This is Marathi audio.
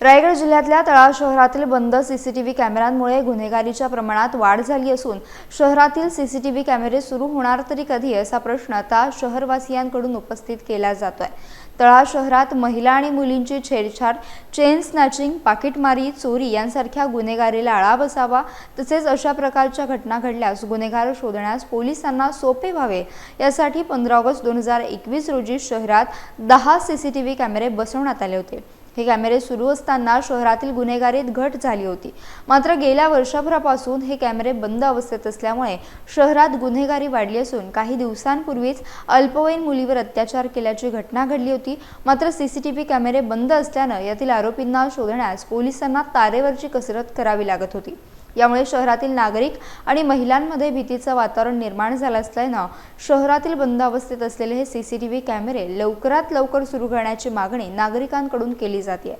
रायगड जिल्ह्यातल्या तळा शहरातील बंद सीसीटीव्ही कॅमेऱ्यांमुळे गुन्हेगारीच्या प्रमाणात वाढ झाली असून शहरातील सीसीटीव्ही कॅमेरे सुरू होणार तरी कधी असा प्रश्न आता शहरवासियांकडून उपस्थित केला जातोय. तळा शहरात महिला आणि मुलींची छेडछाड चेन स्नॅचिंग पाकिटमारी चोरी यांसारख्या गुन्हेगारीला आळा बसावा तसेच अशा प्रकारच्या घटना घडल्यास गुन्हेगार शोधण्यास पोलिसांना सोपे व्हावे यासाठी पंधरा ऑगस्ट दोन हजार एकवीस रोजी शहरात दहा सीसीटीव्ही कॅमेरे बसवण्यात आले होते. हे कॅमेरे सुरू असताना शहरातील गुन्हेगारीत घट झाली होती. मात्र गेल्या वर्षभरापासून हे कॅमेरे बंद अवस्थेत असल्यामुळे शहरात गुन्हेगारी वाढली असून काही दिवसांपूर्वीच अल्पवयीन मुलीवर अत्याचार केल्याची घटना घडली होती. मात्र सीसीटीव्ही कॅमेरे बंद असल्यानं यातील आरोपींना शोधण्यास पोलिसांना तारेवरची कसरत करावी लागत होती. यामुळे शहरातील नागरिक आणि महिलांमध्ये भीतीचं वातावरण निर्माण झालं असल्यानं शहरातील बंद अवस्थेत असलेले हे सीसीटीव्ही कॅमेरे लवकरात लवकर सुरू करण्याची मागणी नागरिकांकडून केली जाते